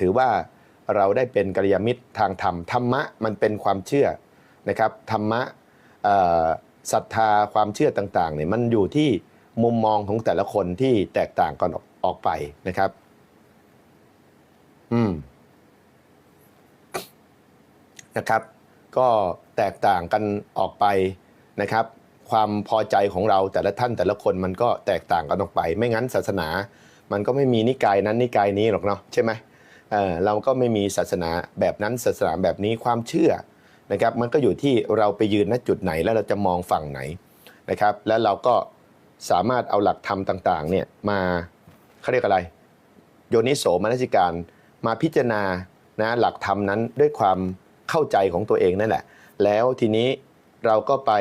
ถือว่าเราได้เป็นกัลยาณมิตรทางธรรมธรรมะมันเป็นความเชื่อนะครับธรรมะศรัทธาความเชื่อต่างๆเนี่ยมันอยู่ที่มุมมองของแต่ละคนที่แตกต่างกันออกออกไปนะครับ อืมนะครับ ก็แตกต่างกันออกไปนะครับ ความพอใจของเราแต่ละท่านแต่ละคนมันก็แตกต่างกันออกไป ไม่งั้นศาสนา มันก็ไม่มีนิกายนั้นนิกายนี้หรอกเนาะใช่ไหม เราก็ไม่มีศาสนาแบบนั้นศาสนาแบบนี้ความเชื่อนะครับมันก็อยู่ที่เราไปยืนณจุดไหนแล้วเราจะมองฝั่งไหนนะครับ แล้วเราก็สามารถเอาหลักธรรมต่างๆเนี่ยมาเขาเรียกอะไร โยนิโสมนสิการมาพิจารณานะหลักธรรมนั้นด้วยความเข้าใจของตัวเองนั่นแหละ แล้วทีนี้เราก็ไป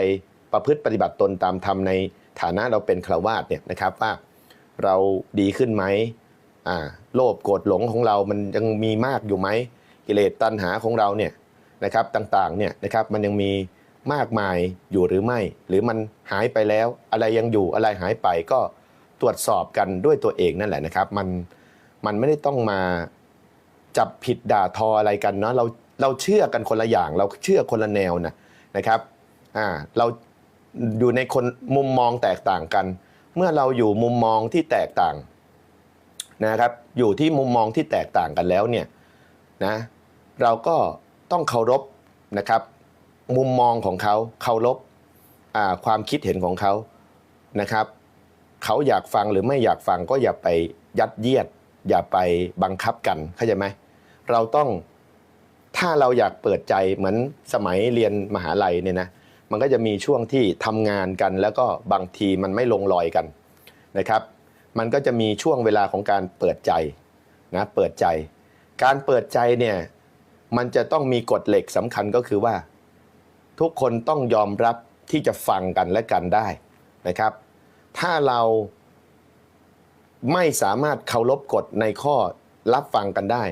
ประพฤติปฏิบัติตนตามธรรมในฐานะเราเป็นฆราวาสเนี่ยนะครับว่าเราดีขึ้นไหม อ่าโลภโกรธหลงของเรามันยังมีมากอยู่ไหมกิเลสตัณหาของเราเนี่ยนะครับต่างๆเนี่ยนะครับมันยังมีมากมายอยู่หรือไม่ หรือมันหายไปแล้วอะไรยังอยู่อะไรหายไปก็ตรวจสอบกันด้วยตัวเองนั่นแหละนะครับ มันมันไม่ได้ต้องมาจับผิดด่าทออะไรกันเนาะเราเราเชื่อกันคนละอย่าง เราเชื่อคนละแนวนะนะครับอ่าเราอยู่ในคนมุมมองแตกต่างกัน เมื่อเราอยู่มุมมองที่แตกต่าง นะครับอยู่ที่มุมมองที่แตกต่างกันแล้วเนี่ยนะเราก็ต้องเคารพนะครับมุมมองของเขาเคารพความคิดเห็นของเขานะครับเขาอยากฟังหรือไม่อยากฟังก็อย่าไปยัดเยียด อย่าไปบังคับกันเข้าใจไหมเราต้องถ้าเราอยากเปิดใจเหมือนสมัยเรียนมหาลัยเนี่ยนะมันก็จะมีช่วงที่ทำงานกัน แล้วก็บางทีมันไม่ลงรอยกันนะครับ มันก็จะมีช่วงเวลาของการเปิดใจนะเปิดใจ การเปิดใจเนี่ยมันจะต้องมีกฎเหล็กสำคัญก็คือว่า ทุกคนต้องยอมรับที่จะฟังกันและกันได้นะครับ ถ้าเราไม่สามารถเคารพกฎในข้อรับฟังกันได้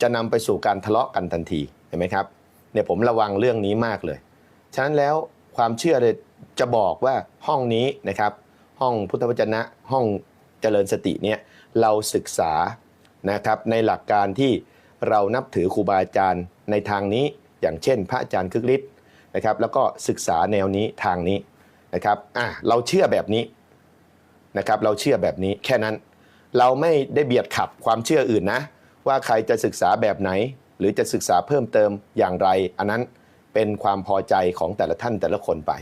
จะนำไปสู่การทะเลาะกันทันทีเห็นไหมครับเนี่ยผมระวังเรื่องนี้มากเลย ฉะนั้นแล้วความเชื่อเลยจะบอกว่าห้องนี้นะครับ ห้องพุทธวจนะห้องเจริญสติเนี่ยเราศึกษานะครับในหลักการที่เรานับถือครูบาอาจารย์ในทางนี้ อย่างเช่น พระอาจารย์คึกฤทธิ์นะครับ แล้วก็ศึกษาแนวนี้ทางนี้นะครับอะเราเชื่อแบบนี้นะครับเราเชื่อแบบนี้แค่นั้น เราไม่ได้เบียดขับความเชื่ออื่นนะ ว่าใครจะศึกษาแบบไหน หรือจะศึกษาเพิ่มเติมอย่างไร อันนั้นเป็นความพอใจของแต่ละท่านแต่ละคนไป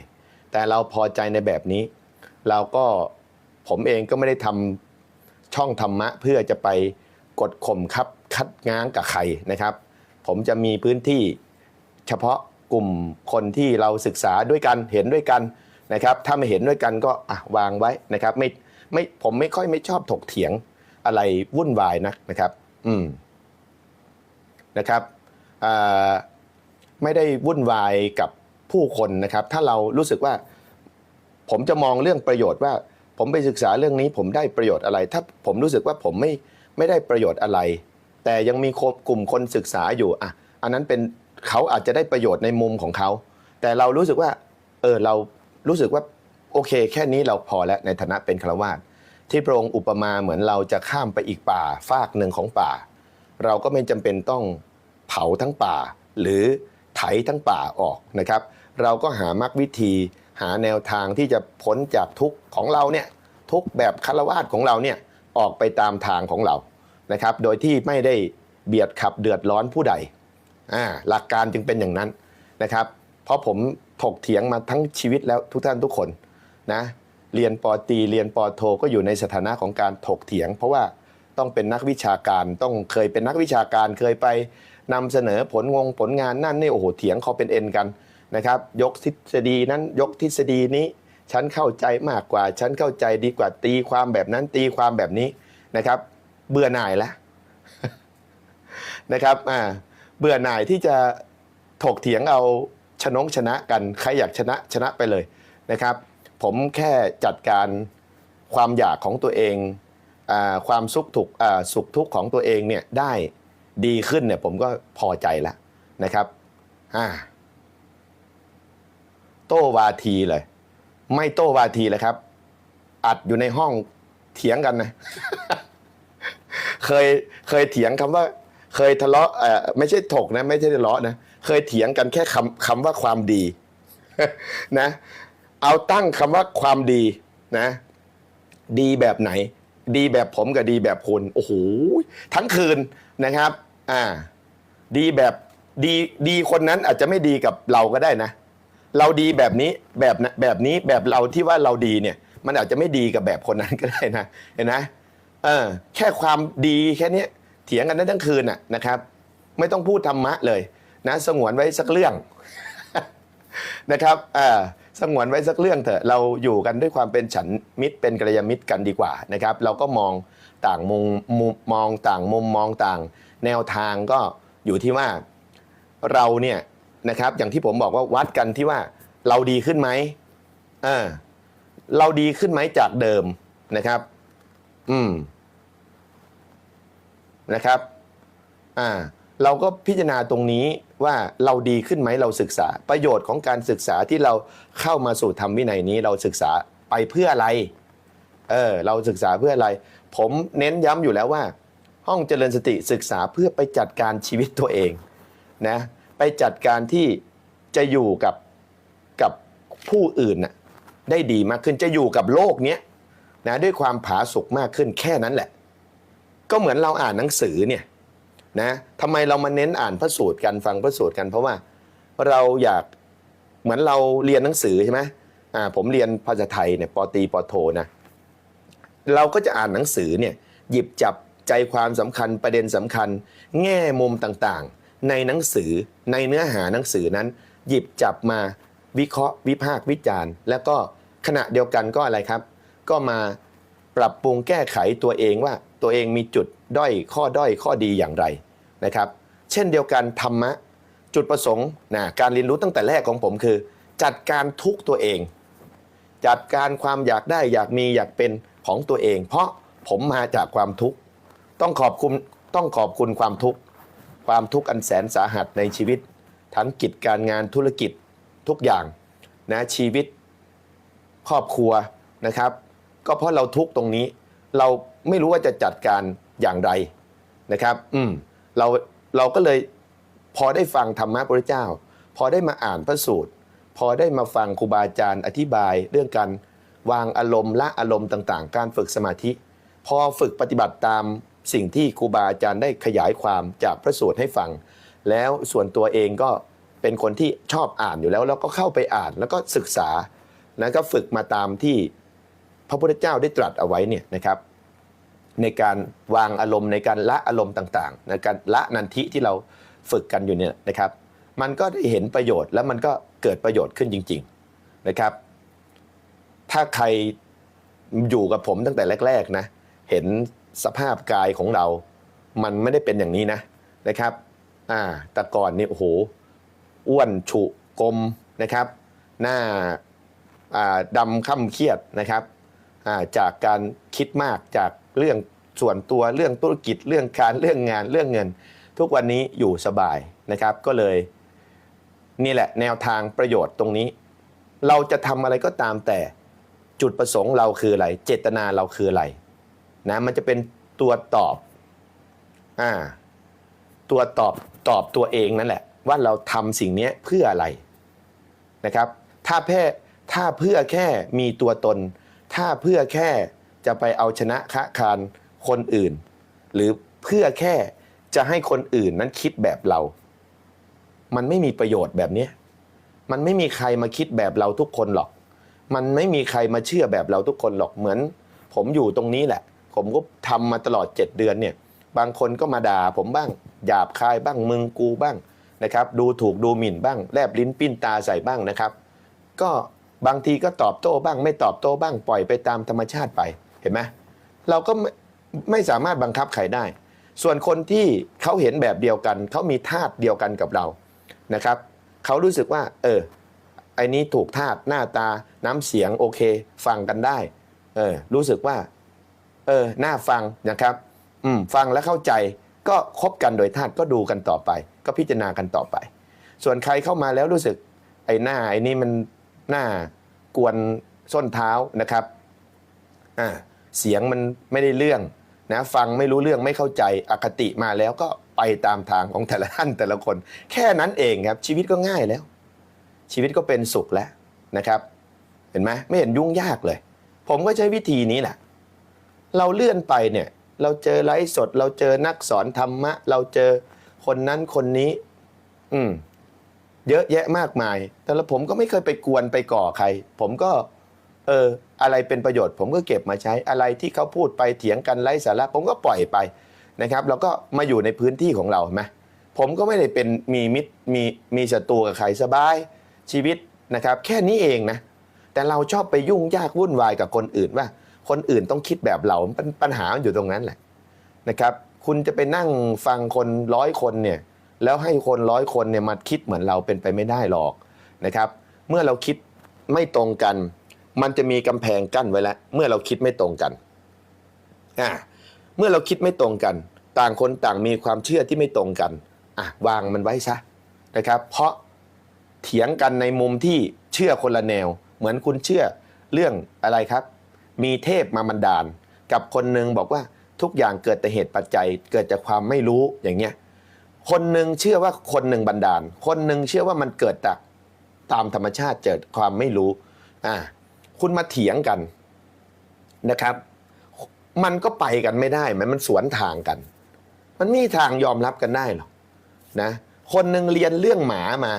แต่เราพอใจในแบบนี้ เราก็ผมเองก็ไม่ได้ทำช่องธรรมะ เพื่อจะไปกดข่มครับคัดง้างกับใครนะครับ ผมจะมีพื้นที่เฉพาะกลุ่มคนที่เราศึกษาด้วยกันเห็นด้วยกันนะครับ ถ้าไม่เห็นด้วยกันก็อะวางไว้นะครับ ไม่ไม่ผมไม่ค่อยไม่ชอบถกเถียงอะไรวุ่นวายนักนะครับ อืมนะครับอ่าไม่ได้วุ่นวายกับผู้คนนะครับ ถ้าเรารู้สึกว่า ผมจะมองเรื่องประโยชน์ว่า ผมไปศึกษาเรื่องนี้ผมได้ประโยชน์อะไร ถ้าผมรู้สึกว่าผมไม่ไม่ได้ประโยชน์อะไร แต่ยังมีกลุ่มคนศึกษาอยู่อะอันนั้นเป็นเขาอาจจะได้ประโยชน์ในมุมของเขา แต่เรารู้สึกว่าเออเรารู้สึกว่าโอเค แค่นี้เราพอแล้วในฐานะเป็นฆราวาสที่พระองค์อุปมาเหมือนเราจะข้ามไปอีกป่าฟากหนึ่งของป่า เราก็ไม่จำเป็นต้องเผาทั้งป่า หรือไถทั้งป่าออกนะครับ เราก็หามรรควิธี หาแนวทางที่จะพ้นจากทุกข์ของเราเนี่ยทุกแบบคารวาสของเราเนี่ยออกไปตามทางของเรานะครับ โดยที่ไม่ได้เบียดขับเดือดร้อนผู้ใดอ่าหลักการจึงเป็นอย่างนั้นนะครับ เพราะผมถกเถียงมาทั้งชีวิตแล้วทุกท่านทุกคนนะเรียนปอตีเรียนปอโท ก็อยู่ในสถานะของการถกเถียง เพราะว่าต้องเป็นนักวิชาการต้องเคยเป็นนักวิชาการเคยไปนำเสนอผลงงผลงานนั่นนี่โอ้โหเถียงเขาเป็นเอ็นกัน นะครับยกทฤษฎีนั้นยกทฤษฎีนี้ฉันเข้าใจมากกว่า ฉันเข้าใจดีกว่าตีความแบบนั้นตีความแบบนี้นะครับ เบื่อหน่ายแล้วนะครับอ่าเบื่อหน่ายที่จะถกเถียงเอาชนงชนะกันใครอยากชนะชนะไปเลยนะครับ ผมแค่จัดการความอยากของตัวเองอาความสุขถูกอ่าสุขทุกข์ของตัวเองเนี่ยได้ดีขึ้นเนี่ยผมก็พอใจแล้วนะครับอ่า โต้วาทีเลย ไม่โต้วาทีเลยครับ อัดอยู่ในห้องเถียงกันนะเคยเคยเถียงคำว่า เคยทะเลาะเออไม่ใช่ถกนะ ไม่ใช่ทะเลาะนะเคยเถียงกันแค่คำคำว่าความดีนะ เอาตั้งคำว่าความดีนะ ดีแบบไหน ดีแบบผมกับดีแบบคุณโอ้โหทั้งคืนนะครับ อ่า ดีแบบดีดีคนนั้นอาจจะไม่ดีกับเราก็ได้นะ เราดีแบบนี้แบบนะแบบนี้แบบเราที่ว่าเราดีเนี่ย มันอาจจะไม่ดีกับแบบคนนั้นก็ได้นะเห็นไหมเออแค่ความดีแค่นี้เถียงกันได้ทั้งคืนน่ะนะครับ ไม่ต้องพูดธรรมะเลยนะสงวนไว้สักเรื่องนะครับเอ่าสงวนไว้สักเรื่องเถอะเราอยู่กันด้วยความเป็นฉันมิตรเป็นกัลยาณมิตรกันดีกว่านะครับ เราก็มองต่างมุมมุมมองต่างมุมมองต่าง แนวทางก็อยู่ที่ว่าเราเนี่ย นะครับ อย่างที่ผมบอกว่าวัดกันที่ว่าเราดีขึ้นไหมเออเราดีขึ้นไหมจากเดิมนะครับ อืมนะครับ อ่า เราก็พิจารณาตรงนี้ว่าเราดีขึ้นไหมเราศึกษา ประโยชน์ของการศึกษาที่เราเข้ามาสู่ธรรมวินัยนี้เราศึกษาไปเพื่ออะไร เออ เราศึกษาเพื่ออะไร ผมเน้นย้ำอยู่แล้วว่า ห้องเจริญสติศึกษาเพื่อไปจัดการชีวิตตัวเองนะ ไปจัดการที่จะอยู่กับกับผู้อื่นน่ะได้ดีมากขึ้นจะอยู่กับโลกเนี้ยนะด้วยความผาสุกมากขึ้นแค่นั้นแหละ ก็เหมือนเราอ่านหนังสือเนี่ยนะทำไมเรามาเน้นอ่านพระสูตรกันฟังพระสูตรกันเพราะว่าเราอยากเหมือนเราเรียนหนังสือใช่ไหมอ่าผมเรียนภาษาไทยเนี่ยปอตีปอโทนะเราก็จะอ่านหนังสือเนี่ยหยิบจับใจความสำคัญประเด็นสำคัญ แง่มุมต่างๆ ในหนังสือในเนื้อหาหนังสือนั้น หยิบจับมาวิเคราะห์วิพากษ์วิจารณ์ แล้วก็ขณะเดียวกันก็อะไรครับ ก็มาปรับปรุงแก้ไขตัวเองว่าตัวเองมีจุดด้อยข้อด้อยข้อดีอย่างไรนะครับ เช่นเดียวกันธรรมะจุดประสงค์นะการเรียนรู้ตั้งแต่แรกของผมคือ จัดการทุกตัวเอง จัดการความอยากได้อยากมีอยากเป็นของตัวเอง เพราะผมมาจากความทุกข์ต้องขอบคุณต้องขอบคุณความทุกข์ ความทุกข์อันแสนสาหัสในชีวิต ทั้งกิจการงานธุรกิจทุกอย่างนะชีวิตครอบครัวนะครับ ก็เพราะเราทุกตรงนี้ เราไม่รู้ว่าจะจัดการอย่างไรนะครับ อืมเราเราก็เลยพอได้ฟังธรรมะพระเจ้า พอได้มาอ่านพระสูตร พอได้มาฟังครูบาอาจารย์อธิบายเรื่องการวางอารมณ์ละอารมณ์ต่างๆ การฝึกสมาธิ พอฝึกปฏิบัติตาม สิ่งที่ครูบาอาจารย์ได้ขยายความจากพระสูตรให้ฟัง แล้วส่วนตัวเองก็เป็นคนที่ชอบอ่านอยู่แล้ว แล้วก็เข้าไปอ่านแล้วก็ศึกษาแล้วก็ฝึกมาตามที่พระพุทธเจ้าได้ตรัสเอาไว้เนี่ยนะครับในการวางอารมณ์ในการละอารมณ์ต่างๆในการละนันทิที่เราฝึกกันอยู่เนี่ยนะครับ มันก็ได้เห็นประโยชน์แล้วมันก็เกิดประโยชน์ขึ้นจริง ๆนะครับ ถ้าใครอยู่กับผมตั้งแต่แรก ๆนะเห็น สภาพกายของเรา มันไม่ได้เป็นอย่างนี้นะนะครับอ่าแต่ก่อนนี่โอ้โหอ้วนฉุกลมนะครับ หน้าอ่าดำค่ำเครียดนะครับอ่าจากการคิดมากจากเรื่องส่วนตัวเรื่องธุรกิจเรื่องการเรื่องงานเรื่องเงิน ทุกวันนี้อยู่สบายนะครับ ก็เลยนี่แหละแนวทางประโยชน์ตรงนี้ เราจะทำอะไรก็ตามแต่จุดประสงค์เราคืออะไร เจตนาเราคืออะไร นะมันจะเป็นตัวตอบอ่าตัวตอบตอบตัวเองนั่นแหละ ว่าเราทำสิ่งนี้เพื่ออะไรนะครับถ้าแค่ถ้าเพื่อแค่มีตัวตน ถ้าเพื่อแค่จะไปเอาชนะค้าคารคนอื่น หรือเพื่อแค่จะให้คนอื่นนั้นคิดแบบเรา มันไม่มีประโยชน์แบบนี้มันไม่มีใครมาคิดแบบเราทุกคนหรอก มันไม่มีใครมาเชื่อแบบเราทุกคนหรอกเหมือน ผมอยู่ตรงนี้แหละ ผมก็ทำมาตลอด 7 เดือนเนี่ยบางคนก็มาด่าผมบ้างหยาบคายบ้างมึงกูบ้างนะครับดูถูกดูหมิ่นบ้างแลบลิ้นปิ้นตาใส่บ้างนะครับ ก็บางทีก็ตอบโต้บ้าง ไม่ตอบโต้บ้างปล่อยไปตามธรรมชาติไปเห็นไหมเราก็ไม่ไม่สามารถบังคับใครได้ ส่วนคนที่เขาเห็นแบบเดียวกัน เขามีธาตุเดียวกันกับเรานะครับเขารู้สึกว่า เออไอ้นี้ถูกธาตุหน้าตาน้ำเสียงโอเค ฟังกันได้เออรู้สึกว่า เออน่าฟังนะครับอืมฟังแล้วเข้าใจก็คบกันโดยธาตุก็ดูกันต่อไป ก็พิจารณากันต่อไป ส่วนใครเข้ามาแล้วรู้สึก ไอ้หน้าไอ้นี่มันหน้ากวนส้นเท้านะครับอ่าเสียงมันไม่ได้เรื่องนะฟังไม่รู้เรื่องไม่เข้าใจอคติมาแล้วก็ไปตามทางของแต่ละท่านแต่ละคน แค่นั้นเองครับชีวิตก็ง่ายแล้ว ชีวิตก็เป็นสุขแล้วนะครับ เห็นไหมไม่เห็นยุ่งยากเลย ผมก็ใช้วิธีนี้แหละ เราเลื่อนไปเนี่ยเราเจอไลฟ์สด เราเจอนักสอนธรรมะ เราเจอคนนั้นคนนี้ อืม เยอะแยะมากมาย แต่ละผมก็ไม่เคยไปกวนไปก่อใคร ผมก็ เออ อะไรเป็นประโยชน์ ผมก็เก็บมาใช้อะไรที่เขาพูดไปเถียงกันไร้สาระ ผมก็ปล่อยไปนะครับแล้วก็มาอยู่ในพื้นที่ของเราเห็นไหมผมก็ไม่ได้เป็นมีมิตรมีมีศัตรูกับใครสบายชีวิตนะครับ แค่นี้เองนะแต่เราชอบไปยุ่งยากวุ่นวายกับคนอื่นว่า คนอื่นต้องคิดแบบเราปัญปัญหามันอยู่ตรงนั้นแหละนะครับ คุณจะไปนั่งฟังคนร้อยคนเนี่ยแล้วให้คนร้อยคนเนี่ยมาคิดเหมือนเราเป็นไปไม่ได้หรอกนะครับ เมื่อเราคิดไม่ตรงกัน มันจะมีกำแพงกั้นไว้แล้ว เมื่อเราคิดไม่ตรงกันอ่าเมื่อเราคิดไม่ตรงกัน ต่างคนต่างมีความเชื่อที่ไม่ตรงกันอะวางมันไว้ซะนะครับ เพราะเถียงกันในมุมที่เชื่อคนละแนว เหมือนคุณเชื่อเรื่องอะไรครับ มีเทพมาบันดาล กับคนหนึ่งบอกว่าทุกอย่างเกิดแต่เหตุปัจจัย เกิดจากความไม่รู้อย่างเงี้ยคนหนึ่งเชื่อว่าคนหนึ่งบันดาล คนหนึ่งเชื่อว่ามันเกิดจากตามธรรมชาติเกิดความไม่รู้อ่าคุณมาเถียงกันนะครับ มันก็ไปกันไม่ได้มันมันสวนทางกัน มันไม่มีทางยอมรับกันได้หรอกนะคนหนึ่งเรียนเรื่องหมามา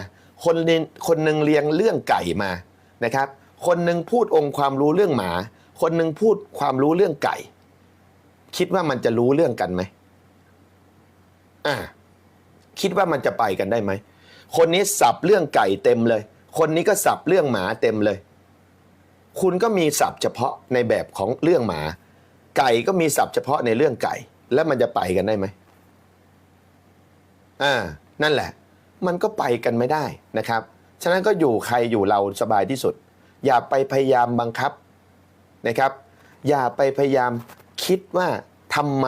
คนเรียนคนหนึ่งเรียนเรื่องไก่มานะครับ คนหนึ่งพูดองค์ความรู้เรื่องหมา คนหนึ่งพูดความรู้เรื่องไก่ คิดว่ามันจะรู้เรื่องกันไหมอ่าคิดว่ามันจะไปกันได้ไหม คนนี้สับเรื่องไก่เต็มเลย คนนี้ก็สับเรื่องหมาเต็มเลย คุณก็มีศัพท์เฉพาะในแบบของเรื่องหมา ไก่ก็มีศัพท์เฉพาะในเรื่องไก่ แล้วมันจะไปกันได้ไหมอ่า นั่นแหละ มันก็ไปกันไม่ได้นะครับ ฉะนั้นก็อยู่ใครอยู่เราสบายที่สุด อย่าไปพยายามบังคับ นะครับ อย่าไปพยายามคิดว่าทำไม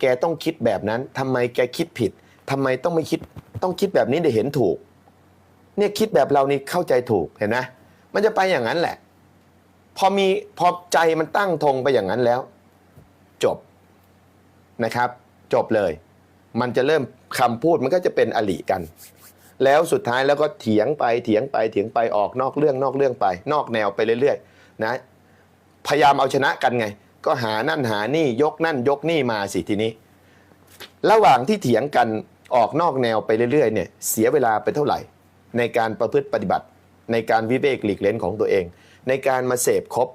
แกต้องคิดแบบนั้นทำไมแกคิดผิดทำไมต้องไม่คิดต้องคิดแบบนี้ได้เห็นถูก เนี่ยคิดแบบเรานี่เข้าใจถูกเห็นไหมมันจะไปอย่างนั้นแหละ พอมีพอใจมันตั้งธงไปอย่างนั้นแล้ว จบนะครับ จบเลย มันจะเริ่มคำพูดมันก็จะเป็นอลิกัน แล้วสุดท้ายแล้วก็เถียงไปเถียงไปเถียงไปออกนอกเรื่องนอกเรื่องไป นอกแนวไปเรื่อยๆ นะ พยายามเอาชนะกันไง ก็หานั่นหานี่ยกนั่นยกนี่มาสิทีนี้ ระหว่างที่เถียงกันออกนอกแนวไปเรื่อยๆเนี่ยเสียเวลาไปเท่าไหร่ ในการประพฤติปฏิบัติ ในการวิเวกหลีกเล้นของตัวเอง ในการมาเสพครบ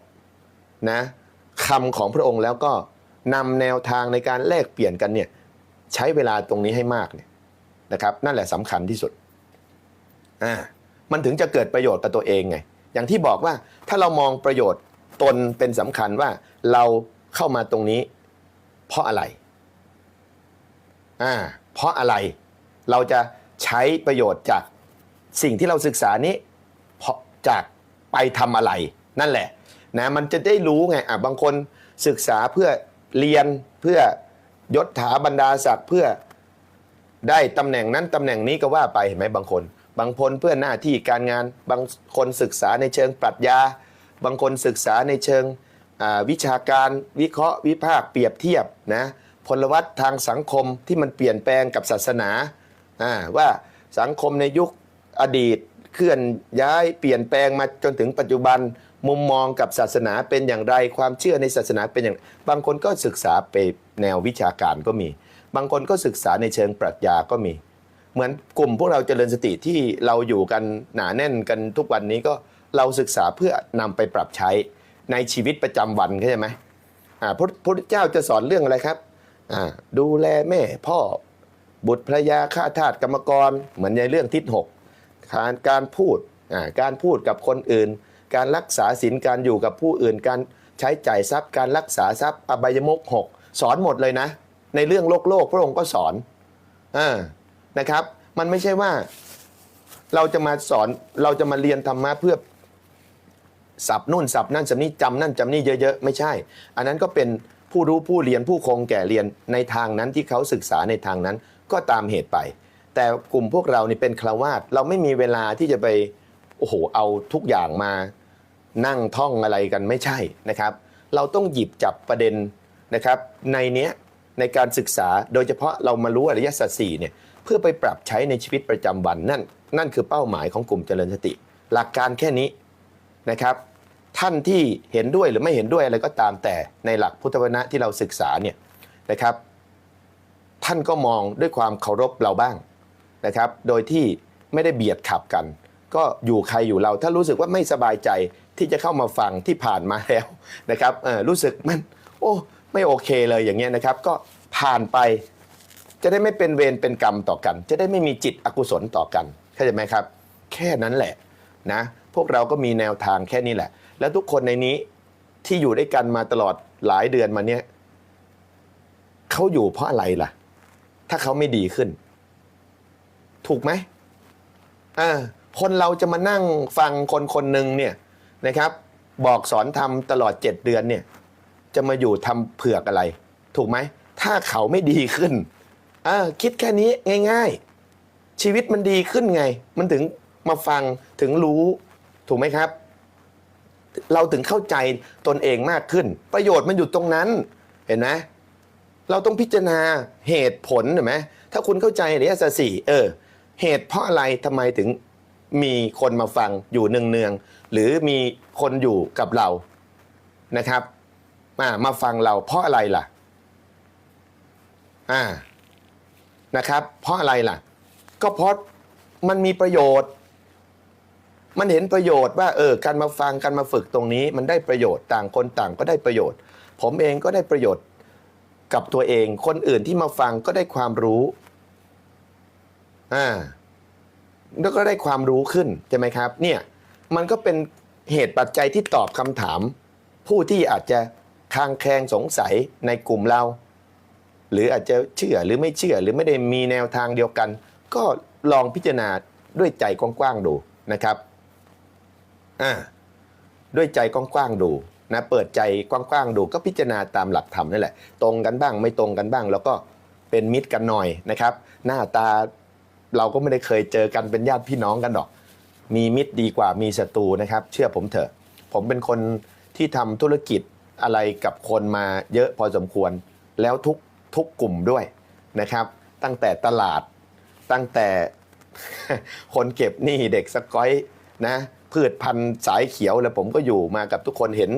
นะคำของพระองค์แล้วก็นำแนวทางในการแลกเปลี่ยนกันเนี่ยใช้เวลาตรงนี้ให้มากเนี่ยนะครับ นั่นแหละสำคัญที่สุดอ่ามันถึงจะเกิดประโยชน์กับตัวเองไง อย่างที่บอกว่าถ้าเรามองประโยชน์ ตนเป็นสำคัญว่าเราเข้ามาตรงนี้ เพราะอะไรอ่าเพราะอะไรเราจะใช้ประโยชน์จากสิ่งที่เราศึกษานี้เพราะจากไปทำอะไร นั่นแหละนะมันจะได้รู้ไงอะบางคนศึกษาเพื่อเรียนเพื่อยศถาบรรดาศักดิ์เพื่อได้ตำแหน่งนั้นตำแหน่งนี้ก็ว่าไปเห็นไหมบางคน บางคนเพื่อหน้าที่การงานบางคนศึกษาในเชิงปรัชญา บางคนศึกษาในเชิงวิชาการวิเคราะห์วิพากษ์เปรียบเทียบนะพลวัตทางสังคมที่มันเปลี่ยนแปลงกับศาสนาอ่าว่าสังคมในยุคอดีตเคลื่อนย้ายเปลี่ยนแปลงมาจนถึงปัจจุบันมุมมองกับศาสนาเป็นอย่างไร ความเชื่อในศาสนาเป็นอย่าง บางคนก็ศึกษาไปแนววิชาการก็มี บางคนก็ศึกษาในเชิงปรัชญาก็มี เหมือนกลุ่มพวกเราเจริญสติที่เราอยู่กันหนาแน่นกันทุกวันนี้ก็ เราศึกษาเพื่อนำไปปรับใช้ในชีวิตประจำวันเข้าใจไหมพระพุทธเจ้าจะสอนเรื่องอะไรครับ ดูแลแม่พ่อบุตรภรยาข้าทาสกรรมกร เหมือนในเรื่องทิศหกการการพูดการพูดกับคนอื่น การรักษาศีลการอยู่กับผู้อื่น การใช้จ่ายทรัพย์ การรักษาทรัพย์ อบายมุกหกสอนหมดเลยนะ ในเรื่องโลกโลกพระองค์ก็สอนอนะครับ มันไม่ใช่ว่าเราจะมาสอนเราจะมาเรียนธรรมะเพื่อ สับนู่นสับนั่นสับนี่จำนั่นจำนี่เยอะๆ ไม่ใช่ อันนั้นก็เป็นผู้รู้ผู้เรียนผู้คงแก่เรียนในทางนั้นที่เขาศึกษาในทางนั้นก็ตามเหตุไป แต่กลุ่มพวกเรานี่เป็นคราวาสเราไม่มีเวลาที่จะไปโอ้โหเอาทุกอย่างมานั่งท่องอะไรกันไม่ใช่นะครับ เราต้องหยิบจับประเด็นนะครับในเนี้ยในการศึกษาโดยเฉพาะเรามารู้อริยสัจสี่เนี่ยเพื่อไปปรับใช้ในชีวิตประจำวันนั่นนั่นคือเป้าหมายของกลุ่มเจริญสติ หลักการแค่นี้ นะครับท่านที่เห็นด้วยหรือไม่เห็นด้วยอะไรก็ตามแต่ในหลักพุทธวนะที่เราศึกษาเนี่ยนะครับ ท่านก็มองด้วยความเคารพเราบ้างนะครับ โดยที่ไม่ได้เบียดขับกัน ก็อยู่ใครอยู่เราถ้ารู้สึกว่าไม่สบายใจที่จะเข้ามาฟังที่ผ่านมาแล้วนะครับรู้สึกมันโอ้ไม่โอเคเลยอย่างเงี้ยนะครับ ก็ผ่านไปจะได้ไม่เป็นเวรเป็นกรรมต่อกัน จะได้ไม่มีจิตอกุศลต่อกันเข้าใจไหมครับ แค่นั้นแหละนะ พวกเราก็มีแนวทางแค่นี้แหละ แล้วทุกคนในนี้ที่อยู่ด้วยกันมาตลอดหลายเดือนมาเนี้ยเขาอยู่เพราะอะไรล่ะ ถ้าเขาไม่ดีขึ้น ถูกไหมอ่าคนเราจะมานั่งฟังคนคนหนึ่งเนี่ยนะครับ บอกสอนทำตลอดเจ็ดเดือนเนี่ย จะมาอยู่ทำเผือกอะไร ถูกไหม ถ้าเขาไม่ดีขึ้นเออคิดแค่นี้ง่าย ๆ ชีวิตมันดีขึ้นไง มันถึงมาฟังถึงรู้ ถูกไหมครับ เราถึงเข้าใจตนเองมากขึ้น ประโยชน์มันอยู่ตรงนั้น เห็นไหมเราต้องพิจารณาเหตุผลเห็นไหมถ้าคุณเข้าใจอริยสัจสี่เออ เหตุเพราะอะไรทำไมถึงมีคนมาฟังอยู่เนืองๆหรือมีคนอยู่กับเรานะครับมามาฟังเราเพราะอะไรล่ะอ่านะครับ เพราะอะไรล่ะ ก็เพราะมันมีประโยชน์ มันเห็นประโยชน์ว่าเออการมาฟังการมาฝึกตรงนี้ มันได้ประโยชน์ต่างคนต่างก็ได้ประโยชน์ ผมเองก็ได้ประโยชน์กับตัวเอง คนอื่นที่มาฟังก็ได้ความรู้อ่าแล้วก็ได้ความรู้ขึ้นใช่ไหมครับ เนี่ยมันก็เป็นเหตุปัจจัยที่ตอบคำถาม ผู้ที่อาจจะคางแคลงสงสัยในกลุ่มเรา หรืออาจจะเชื่อหรือไม่เชื่อหรือไม่ได้มีแนวทางเดียวกัน ก็ลองพิจารณาด้วยใจกว้างๆดูนะครับ อ่าด้วยใจกว้างๆดูนะเปิดใจกว้างๆดูก็พิจารณาตามหลักธรรมนั่นแหละ ตรงกันบ้างไม่ตรงกันบ้าง แล้วก็เป็นมิตรกันหน่อยนะครับ หน้าตาเราก็ไม่ได้เคยเจอกันเป็นญาติพี่น้องกันหรอก มีมิตรดีกว่ามีศัตรูนะครับ เชื่อผมเถอะ ผมเป็นคนที่ทำธุรกิจอะไรกับคนมาเยอะพอสมควร แล้วทุกทุกกลุ่มด้วยนะครับ ตั้งแต่ตลาดตั้งแต่คนเก็บหนี้เด็กสกอยนะ พืชพันธุ์สายเขียวแล้วผมก็อยู่มากับทุกคนเห็น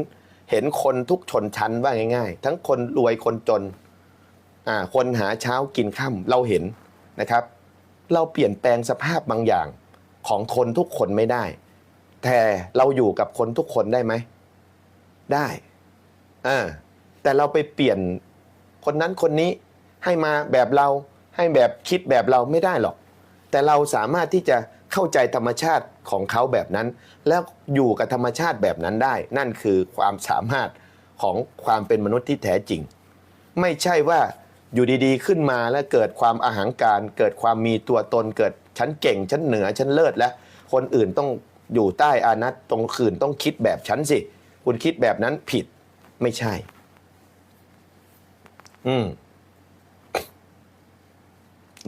เห็นคนทุกชนชั้นว่าง่าย ๆ ทั้งคนรวยคนจนอ่าคนหาเช้ากินค่ำเราเห็นนะครับ เราเปลี่ยนแปลงสภาพบางอย่างของคนทุกคนไม่ได้ แต่เราอยู่กับคนทุกคนได้ไหม ได้อ่าแต่เราไปเปลี่ยนคนนั้นคนนี้ให้มาแบบเราให้แบบคิดแบบเราไม่ได้หรอก แต่เราสามารถที่จะ เข้าใจธรรมชาติของเขาแบบนั้น แล้วอยู่กับธรรมชาติแบบนั้นได้ นั่นคือความสามารถของความเป็นมนุษย์ที่แท้จริง ไม่ใช่ว่าอยู่ดีๆ ขึ้นมาแล้วเกิดความอาหังการ เกิดความมีตัวตนเกิดฉันเก่งฉันเหนือฉันเลิศแล้วคนอื่นต้องอยู่ใต้อานัตตรงคืนต้องคิดแบบฉันสิ คุณคิดแบบนั้นผิดไม่ใช่ อืม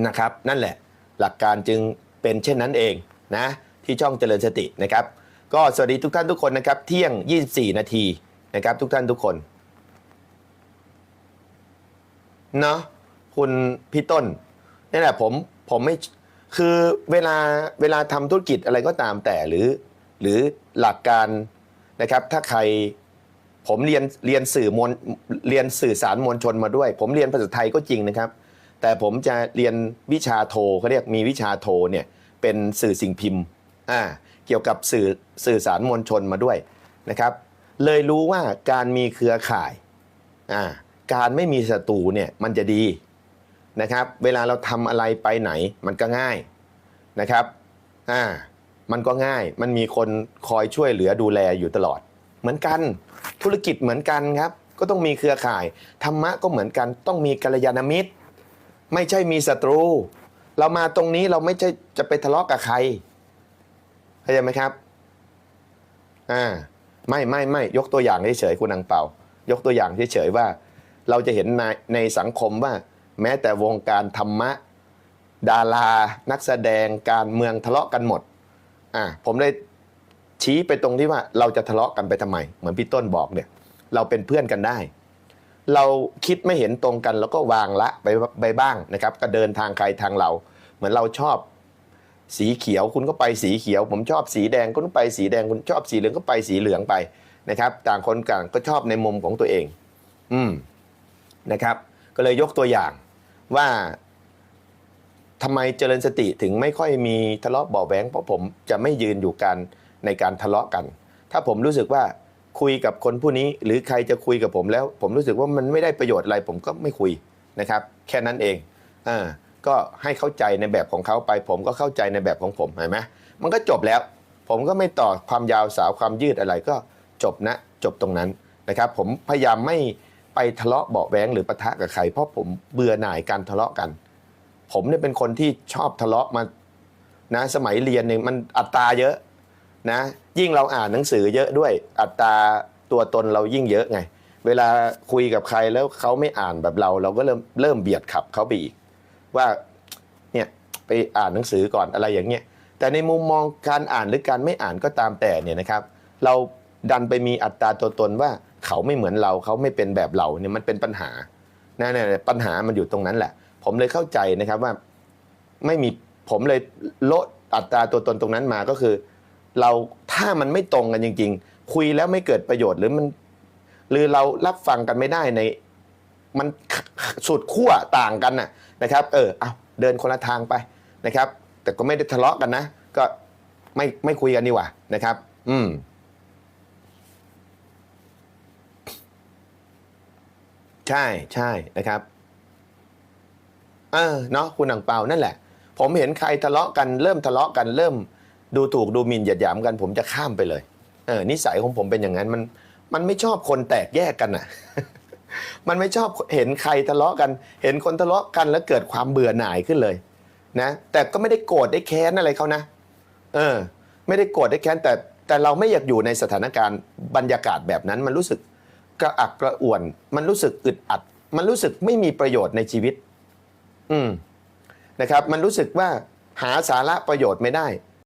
นะครับ นั่นแหละ หลักการจึง เป็นเช่นนั้นเองนะที่ช่องเจริญสตินะครับ ก็สวัสดีทุกท่านทุกคนนะครับ เที่ยง 24 นาทีนะครับ ทุกท่านทุกคนเนาะคุณพี่ต้นนี่แหละผมผมไม่คือเวลาเวลาทำธุรกิจอะไรก็ตามแต่หรือ หรือหลักการนะครับ ถ้าใครผมเรียนเรียนสื่อมวลเรียนสื่อสารมวลชนมาด้วย ผมเรียนภาษาไทยก็จริงนะครับ แต่ผมจะเรียนวิชาโทเขาเรียกมีวิชาโทเนี่ยเป็นสื่อสิ่งพิมพ์อ่าเกี่ยวกับสื่อสื่อสารมวลชนมาด้วยนะครับ เลยรู้ว่าการมีเครือข่ายอ่าการไม่มีศัตรูเนี่ยมันจะดีนะครับ เวลาเราทำอะไรไปไหนมันก็ง่ายนะครับอ่ามันก็ง่ายมันมีคนคอยช่วยเหลือดูแลอยู่ตลอด เหมือนกันธุรกิจเหมือนกันครับ ก็ต้องมีเครือข่ายธรรมะก็เหมือนกันต้องมีกัลยาณมิตร ไม่ใช่มีศัตรู เรามาตรงนี้เราไม่ใช่จะไปทะเลาะกับใครเข้าใจไหมครับอ่าไม่ไม่ไม่ยกตัวอย่างเฉยๆคุณอังเปายกตัวอย่างเฉยๆว่า เราจะเห็นในในสังคมว่า แม้แต่วงการธรรมะ ดารานักแสดงการเมืองทะเลาะกันหมดอ่าผมเลยชี้ไปตรงที่ว่าเราจะทะเลาะกันไปทำไม เหมือนพี่ต้นบอกเนี่ย เราเป็นเพื่อนกันได้ เราคิดไม่เห็นตรงกันแล้วก็วางละไปไปบ้างนะครับ ก็เดินทางใครทางเรา เหมือนเราชอบสีเขียวคุณก็ไปสีเขียว ผมชอบสีแดงคุณก็ไปสีแดงคุณชอบสีเหลืองก็ไปสีเหลืองไปนะครับ ต่างคนต่างก็ชอบในมุมของตัวเอง อืมนะครับ ก็เลยยกตัวอย่างว่าทำไมเจริญสติถึงไม่ค่อยมีทะเลาะเบาะแว้งเพราะผมจะไม่ยืนอยู่กันในการทะเลาะกัน ถ้าผมรู้สึกว่า คุยกับคนผู้นี้ หรือใครจะคุยกับผมแล้ว ผมรู้สึกว่ามันไม่ได้ประโยชน์อะไร ผมก็ไม่คุยนะครับ แค่นั้นเองอ่าก็ให้เข้าใจในแบบของเขาไป ผมก็เข้าใจในแบบของผมเห็นไหมมันก็จบแล้ว ผมก็ไม่ต่อความยาวสาวความยืดอะไรก็จบนะจบตรงนั้นนะครับ ผมพยายามไม่ไปทะเลาะเบาแวงหรือปะทะกับใครเพราะผมเบื่อหน่ายการทะเลาะกัน ผมเนี่ยเป็นคนที่ชอบทะเลาะมานะสมัยเรียนเนี่ยมันอัตราเยอะ นะยิ่งเราอ่านหนังสือเยอะด้วยอัตราตัวตนเรายิ่งเยอะไง เวลาคุยกับใครแล้วเขาไม่อ่านแบบเรา เราก็เริ่มเริ่มเบียดขับเขาไปอีก ว่าเนี่ยไปอ่านหนังสือก่อนอะไรอย่างเงี้ยแต่ในมุมมองการอ่านหรือการไม่อ่านก็ตามแต่เนี่ยนะครับ เราดันไปมีอัตราตัวตนว่าเขาไม่เหมือนเราเขาไม่เป็นแบบเราเนี่ยมันเป็นปัญหานะเนี่ยปัญหามันอยู่ตรงนั้นแหละ ผมเลยเข้าใจนะครับว่าไม่มีผมเลยลดอัตราตัวตนตรงนั้นมาก็คือ เราถ้ามันไม่ตรงกันจริง ๆ คุยแล้วไม่เกิดประโยชน์หรือมัน หรือเรารับฟังกันไม่ได้ใน มันสุดขั้วต่างกันน่ะนะครับ เออเอาเดินคนละทางไปนะครับ แต่ก็ไม่ได้ทะเลาะกันนะ ก็ไม่ไม่คุยกันดีกว่านะครับ อืมใช่ใช่นะครับ เออเนาะคุณหนังเปานั่นแหละ ผมเห็นใครทะเลาะกันเริ่มทะเลาะกันเริ่ม ดูถูกดูหมิ่นเหยียดหยามกัน ผมจะข้ามไปเลย เออนิสัยของผมเป็นอย่างนั้นมันมันไม่ชอบคนแตกแยกกันอะ มันไม่ชอบเห็นใครทะเลาะกัน เห็นคนทะเลาะกันแล้วเกิดความเบื่อหน่ายขึ้นเลยนะแต่ก็ไม่ได้โกรธได้แค้นอะไรเขานะ เออ ไม่ได้โกรธได้แค้นแต่แต่เราไม่อยากอยู่ในสถานการณ์บรรยากาศแบบนั้นมันรู้สึกกระอักกระอ่วน มันรู้สึกอึดอัด มันรู้สึกไม่มีประโยชน์ในชีวิต อืมนะครับ มันรู้สึกว่าหาสาระประโยชน์ไม่ได้